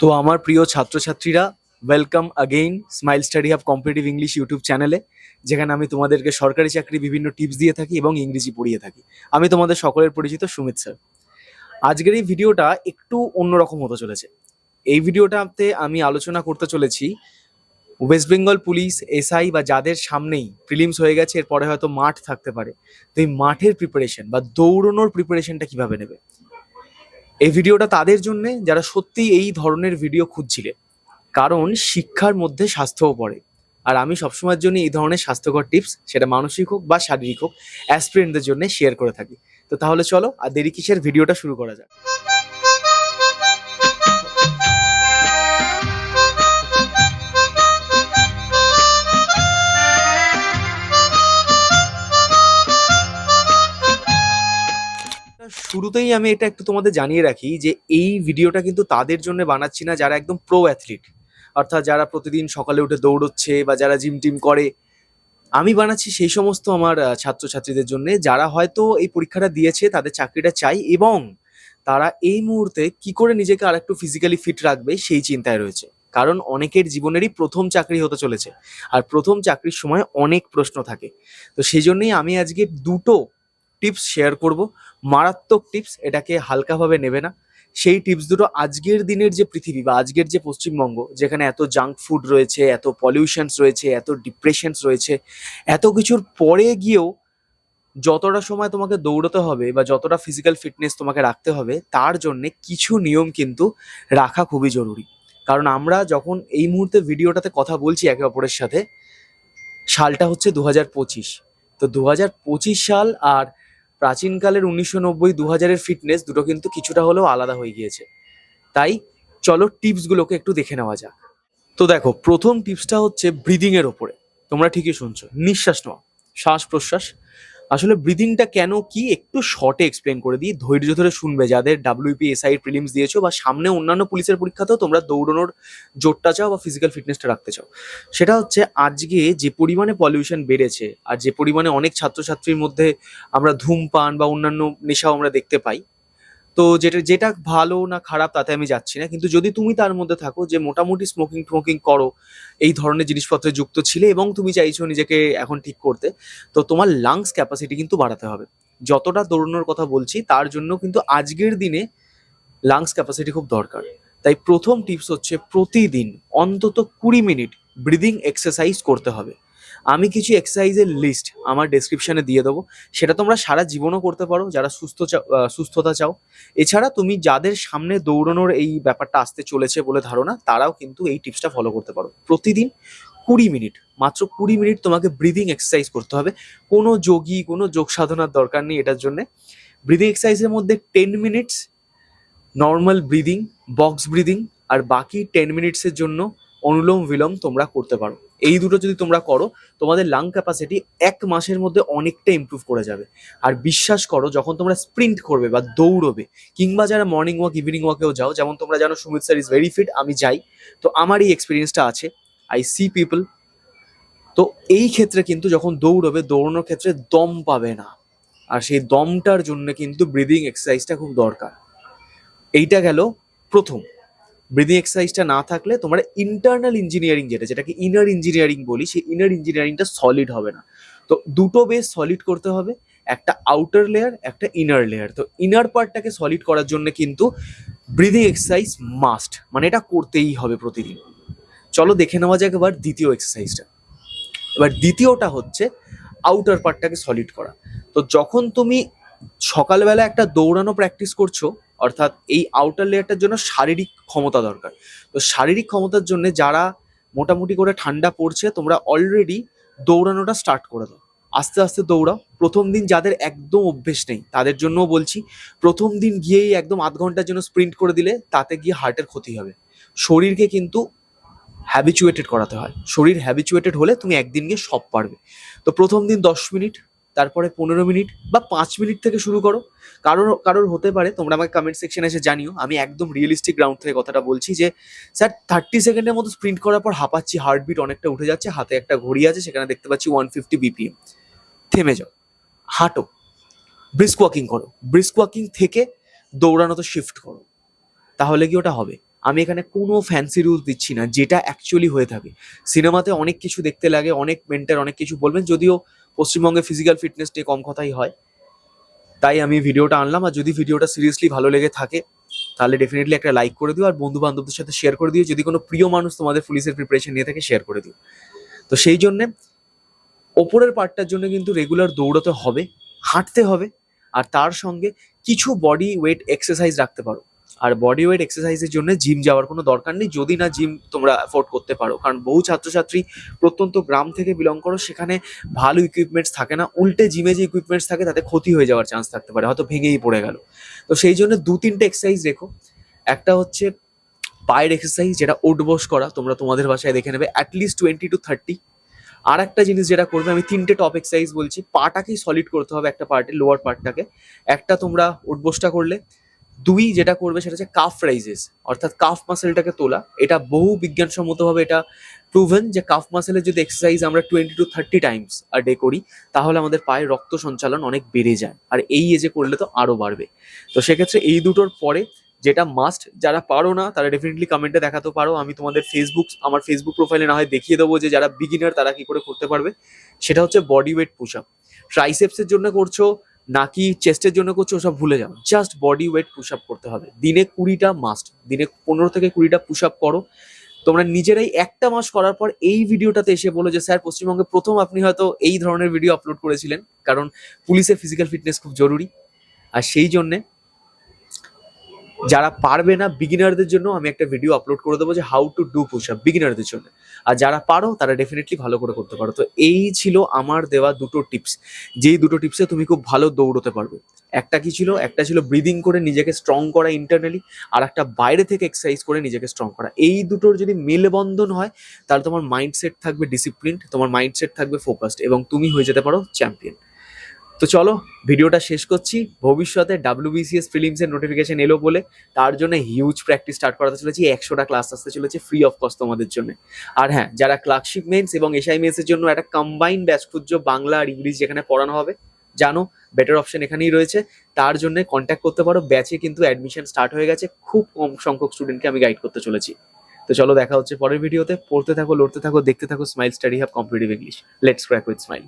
তো আমার প্রিয় ছাত্রছাত্রীরা welcome again Smile Study Hub competitive English YouTube চ্যানেলে যেখানে আমি তোমাদেরকে সরকারি চাকরি বিভিন্ন টিপস দিয়ে থাকি এবং ইংরেজি পড়িয়ে থাকি। আমি তোমাদের সকলের পরিচিত সুমিত স্যার আজকের এই ভিডিওটা একটু অন্যরকম হতে চলেছে। এই ভিডিওটাতে আমি আলোচনা করতে চলেছি ওয়েস্ট বেঙ্গল পুলিশ এসআই বা যাদের সামনেই প্রিলিমস হয়ে গেছে, এরপরে হয়তো মাঠ থাকতে পারে। তো এই মাঠের প্রিপারেশন বা দৌড়নোর প্রিপারেশনটা কীভাবে নেবে? এই ভিডিওটা তাদের জন্যে যারা সত্যি এই ধরনের ভিডিও খুঁজছিলে। কারণ শিক্ষার মধ্যে স্বাস্থ্যও পড়ে। আর আমি সবসময়ের জন্য এই ধরনের স্বাস্থ্যকর টিপস, সেটা মানসিক হোক বা শারীরিক হোক অ্যাসপিরেন্টদের জন্য শেয়ার করে থাকি। তো তাহলে চলো, আর দেরি কিসের? ভিডিওটা শুরু করা যাক। শুরুতেই আমি এটা একটু তোমাদের জানিয়ে রাখি যে এই ভিডিওটা কিন্তু তাদের জন্য বানাচ্ছি না যারা একদম প্রো অ্যাথলিট অর্থাৎ যারা প্রতিদিন সকালে উঠে দৌড়চ্ছে বা যারা জিম টিম করে। আমি বানাচ্ছি সেই সমস্ত আমার ছাত্রছাত্রীদের জন্য যারা হয়তো এই পরীক্ষাটা দিয়েছে, তাদের চাকরিটা চাই এবং তারা এই মুহূর্তে কি করে নিজেকে আর একটু ফিজিক্যালি ফিট রাখবে সেই চিন্তায় রয়েছে। কারণ অনেকের জীবনেরই প্রথম চাকরি হতে চলেছে আর প্রথম চাকরির সময় অনেক প্রশ্ন থাকে। তো সেই জন্যই আমি আজকে দুটো টিপস শেয়ার করব। মারাত্মক টিপস এটাকে হালকাভাবে নেবে না। সেই টিপস দুটো আজকের দিনের যে পৃথিবী বা আজকের যে পশ্চিমবঙ্গ, যেখানে এত জাঙ্ক ফুড রয়েছে, এত পলিউশনস রয়েছে, এত ডিপ্রেশনস রয়েছে, এত কিছুর পরে গিয়েও যতটা সময় তোমাকে দৌড়তে হবে বা যতটা ফিজিক্যাল ফিটনেস তোমাকে রাখতে হবে, তার জন্যে কিছু নিয়ম কিন্তু রাখা খুবই জরুরি। কারণ আমরা যখন এই মুহূর্তে ভিডিওটাতে কথা বলছি একে অপরের সাথে, সালটা হচ্ছে দু হাজার পঁচিশ। তো দু হাজার পঁচিশ সাল আর প্রাচীনকালের উনিশশো নব্বই দু হাজারের ফিটনেস দুটো কিন্তু কিছুটা হলেও আলাদা হয়ে গিয়েছে। তাই চলো টিপসগুলোকে একটু দেখে নেওয়া যাক। তো দেখো, প্রথম টিপসটা হচ্ছে ব্রিদিংয়ের ওপরে। তোমরা ঠিকই শুনছো, নিঃশ্বাস নেওয়া শ্বাস প্রশ্বাস আসলে ব্রিদিংটা কেন কি একটু শর্টে এক্সপ্লেন করে দিই। ধৈর্য ধরে শুনবে যাদের ডাব্লিউপি এসআই প্রিলিমস দিয়েছ বা সামনে অন্যান্য পুলিশের পরীক্ষাতেও তোমরা দৌড়ানোর জোরটা চাও বা ফিজিক্যাল ফিটনেসটা রাখতে চাও। সেটা হচ্ছে আজকে যে পরিমাণে পলিউশন বেড়েছে আর যে পরিমাণে অনেক ছাত্রছাত্রীর মধ্যে আমরা ধূমপান বা অন্যান্য নেশাও আমরা দেখতে পাই তো যেটা যেটা ভালো না খারাপ তাতে আমি যাচ্ছি না। কিন্তু যদি তুমি তার মধ্যে থাকো যে মোটামুটি স্মোকিং টমোকিং করো, এই ধরনের জিনিসপত্রে যুক্ত ছিলে এবং তুমি চাইছো নিজেকে এখন ঠিক করতে, তো তোমার লাংস ক্যাপাসিটি কিন্তু বাড়াতে হবে। যতটা দৌড়ানোর কথা বলছি, তার জন্য কিন্তু আজকের দিনে লাংস ক্যাপাসিটি খুব দরকার। তাই প্রথম টিপস হচ্ছে প্রতিদিন অন্তত কুড়ি মিনিট ব্রিদিং এক্সারসাইজ করতে হবে। আমি কিছু এক্সারসাইজের লিস্ট আমার ডেসক্রিপশনে দিয়ে দেবো। সেটা তোমরা সারা জীবনও করতে পারো, যারা সুস্থ সুস্থতা চাও। এছাড়া তুমি যাদের সামনে দৌড়ানোর এই ব্যাপারটা আসতে চলেছে বলে ধারণা, তারাও কিন্তু এই টিপসটা ফলো করতে পারো। প্রতিদিন কুড়ি মিনিট, মাত্র কুড়ি মিনিট তোমাকে ব্রিদিং এক্সারসাইজ করতে হবে। কোনো যোগী, কোনো যোগ সাধনার দরকার নেই এটার জন্যে। ব্রিদিং এক্সারসাইজের মধ্যে ten minutes normal breathing box breathing আর বাকি টেন মিনিটসের জন্য অনুলোম বিলোম তোমরা করতে পারো। এই দুটো যদি তোমরা করো, তোমাদের লাং ক্যাপাসিটি এক মাসের মধ্যে অনেকটা ইমপ্রুভ করে যাবে। আর বিশ্বাস করো, যখন তোমরা স্প্রিন্ট করবে বা দৌড়বে, কিংবা যারা মর্নিং ওয়াক ইভিনিং ওয়াকেও যাও, যেমন তোমরা জানো Sumit sir is very fit আমি যাই, তো আমার এই এক্সপিরিয়েন্সটা আছে আই সি পিপল তো এই ক্ষেত্রে কিন্তু যখন দৌড়বে, দৌড়ানোর ক্ষেত্রে দম পাবে না। আর সেই দমটার জন্য কিন্তু ব্রিদিং এক্সারসাইজটা খুব দরকার। এইটা গেল প্রথম। ব্রিদিং এক্সারসাইজটা না থাকলে তোমার ইন্টারনাল ইঞ্জিনিয়ারিং যেটা, যেটাকে ইনার ইঞ্জিনিয়ারিং বলি, সেই ইনার ইঞ্জিনিয়ারিংটা সলিড হবে না। তো দুটো বেস সলিড করতে হবে, একটা আউটার লেয়ার একটা ইনার লেয়ার তো ইনার পার্টটাকে সলিড করার জন্য কিন্তু ব্রিদিং এক্সারসাইজ মাস্ট মানে এটা করতেই হবে প্রতিদিন। চলো দেখে নেওয়া যাক এবার দ্বিতীয় এক্সারসাইজটা এবার দ্বিতীয়টা হচ্ছে আউটার পার্টটাকে সলিড করা। তো যখন তুমি সকালবেলা একটা দৌড়ানো প্র্যাকটিস করছ অর্থাৎ এই আউটার লেয়ারটার জন্য শারীরিক ক্ষমতা দরকার। তো শারীরিক ক্ষমতার জন্য যারা মোটামুটি করে ঠান্ডা পড়ছে, তোমরা অলরেডি দৌড়ানোটা স্টার্ট করে দাও। আস্তে আস্তে দৌড়াও। প্রথম দিন যাদের একদম অভ্যেস নেই, তাদের জন্যও বলছি, প্রথম দিন গিয়েই একদম আধ ঘণ্টার জন্য স্প্রিন্ট করে দিলে তাতে গিয়ে হার্টের ক্ষতি হবে। শরীরকে কিন্তু হ্যাবিচুয়েটেড করাতে হয়। শরীর হ্যাবিচুয়েটেড হলে তুমি একদিন গিয়ে সব পারবে। তো প্রথম দিন দশ মিনিট তারপরে পনেরো মিনিট বা পাঁচ মিনিট থেকে শুরু করো। কারোর কারোর হতে পারে, তোমরা আমাকে কমেন্ট সেকশনে এসে জানিও। আমি একদম রিয়েলিস্টিক গ্রাউন্ড থেকে কথাটা বলছি যে স্যার থার্টি সেকেন্ডের মতো স্প্রিন্ট করার পর হাঁপাচ্ছি হার্টবিট অনেকটা উঠে যাচ্ছে, হাতে একটা ঘড়ি আছে, সেখানে দেখতে পাচ্ছি ওয়ান ফিফটি বিপিএম থেমে যাও, হাঁটো ব্রিস্ক ওয়াকিং করো। ব্রিস্ক ওয়াকিং থেকে দৌড়ানো তো শিফট করো। তাহলে কি ওটা হবে? আমি এখানে কোনো ফ্যান্সি রুলস দিচ্ছি না, যেটা অ্যাকচুয়ালি হয়ে থাকে। সিনেমাতে অনেক কিছু দেখতে লাগে, অনেক মেন্টার অনেক কিছু বলবেন, যদিও পশ্চিমবঙ্গে ফিজিক্যাল ফিটনেস ডে কম কথাই হয়। তাই আমি ভিডিওটা আনলাম, আর যদি ভিডিওটা সিরিয়াসলি ভালো লেগে থাকে, তাহলে ডেফিনেটলি একটা লাইক করে দিও, আর বন্ধু বান্ধবদের সাথে শেয়ার করে দিও। যদি কোনো প্রিয় মানুষ তোমাদের পুলিশের প্রিপারেশন নিয়ে থাকে শেয়ার করে দিও। তো সেই জন্যে ওপরের পার্টটার জন্য কিন্তু রেগুলার দৌড়াতে হবে, হাঁটতে হবে, আর তার সঙ্গে কিছু বডি ওয়েট এক্সারসাইজ রাখতে পারো। আর বডি ওয়েট এক্সারসাইজের জন্য জিম যাওয়ার কোনো দরকার নেই। যদি না জিম তোমরা অ্যাফোর্ড করতে পারো। কারণ বহু ছাত্রছাত্রী প্রত্যন্ত গ্রাম থেকে বিলং করো, সেখানে ভালো ইকুইপমেন্টস থাকে না। উল্টে জিমে যে ইকুইপমেন্টস থাকে, তাতে ক্ষতি হয়ে যাওয়ার চান্স থাকতে পারে। হয়তো ভেঙেই পড়ে গেল। তো সেই জন্য দু তিনটে এক্সারসাইজ রেখো। একটা হচ্ছে পায়ের এক্সারসাইজ যেটা উঠবোস করা। তোমরা তোমাদের ভাষায় দেখে নেবে at least twenty to thirty আর একটা জিনিস যেটা করবে, আমি তিনটে টপ এক্সারসাইজ বলছি। পাটাকেই সলিড করতে হবে একটা পার্টে লোয়ার পার্টটাকে একটা তোমরা উঠবোসটা করলে দুই যেটা করবে সেটা হচ্ছে কাফ রাইজেস অর্থাৎ কাফ মাসেলটাকে তোলা। এটা বহু বিজ্ঞানসম্মতভাবে এটা প্রুভেন যে কাফ মাসেলের যদি এক্সারসাইজ আমরা টোয়েন্টি টু থার্টি টাইমস আর ডে করি, তাহলে আমাদের পায়ে রক্ত সঞ্চালন অনেক বেড়ে যায়। আর এই এজে করলে তো আরও বাড়বে। তো সেক্ষেত্রে এই দুটোর পরে যেটা মাস্ট যারা পারো না, তারা ডেফিনেটলি কমেন্টে দেখাতে পারো। আমি তোমাদের ফেসবুক আমার ফেসবুক প্রোফাইলে না হয় দেখিয়ে দেবো যে যারা বিগিনার তারা কি করে করতে পারবে। সেটা হচ্ছে বডি ওয়েট পুশ আপ ট্রাইসেপসের জন্য করছ নাকি চেস্টের জন্য করছ, ওসব ভুলে যাও। Just body weight push up করতে হবে। দিনে কুড়িটা মাস্ট দিনে পনেরো থেকে কুড়িটা পুশ আপ করো। তোমরা নিজেরাই একটা মাস করার পর এই ভিডিওটাতে এসে বলো যে, স্যার, পশ্চিমবঙ্গে প্রথম আপনি হয়তো এই ধরনের ভিডিও আপলোড করেছিলেন। কারণ পুলিশের ফিজিক্যাল ফিটনেস খুব জরুরি। আর সেই জন্যে যারা পারবে না বিগিনারদের জন্য, আমি একটা ভিডিও আপলোড করে দেবো যে how to do push up বিগিনারদের জন্য। আর যারা পারো, তারা ডেফিনেটলি ভালো করে করতে পারো। তো এই ছিল আমার দেওয়া দুটো টিপস যেই দুটো টিপসে তুমি খুব ভালো দৌড়তে পারবে। একটা কি ছিল? একটা ছিল ব্রিদিং করে নিজেকে স্ট্রং করা ইন্টারনালি আর একটা বাইরে থেকে এক্সারসাইজ করে নিজেকে স্ট্রং করা। এই দুটোর যদি মেলবন্ধন হয়, তাহলে তোমার মাইন্ডসেট থাকবে ডিসিপ্লিন তোমার মাইন্ডসেট থাকবে ফোকাসড এবং তুমি হয়ে যেতে পারো চ্যাম্পিয়ন তো চলো, ভিডিওটা শেষ করছি। ভবিষ্যতে ডাব্লিউবিসিএস ফিলিমসের নোটিফিকেশন এলো বলে, তার জন্য হিউজ প্র্যাকটিস স্টার্ট করাতে চলেছি। একশোটা ক্লাস আসতে চলেছে ফ্রি অফ কস্ট তোমাদের জন্য। আর হ্যাঁ যারা ক্লার্কশিপ মেন্স এবং এসআই মেন্সের জন্য একটা কম্বাইন ব্যাচ খুঁজছো, বাংলা আর ইংলিশ যেখানে পড়ানো হবে, জানো বেটার অপশন এখানেই রয়েছে। তার জন্য কন্ট্যাক্ট করতে পারো ব্যাচে কিন্তু অ্যাডমিশন স্টার্ট হয়ে গেছে, খুব কম সংখ্যক স্টুডেন্টকে আমি গাইড করতে চলেছি। তো চলো, দেখা হচ্ছে পরের ভিডিওতে পড়তে থাকো, লড়তে থাকো, দেখতে থাকো Smile Study Hub competitive English let's crack with smile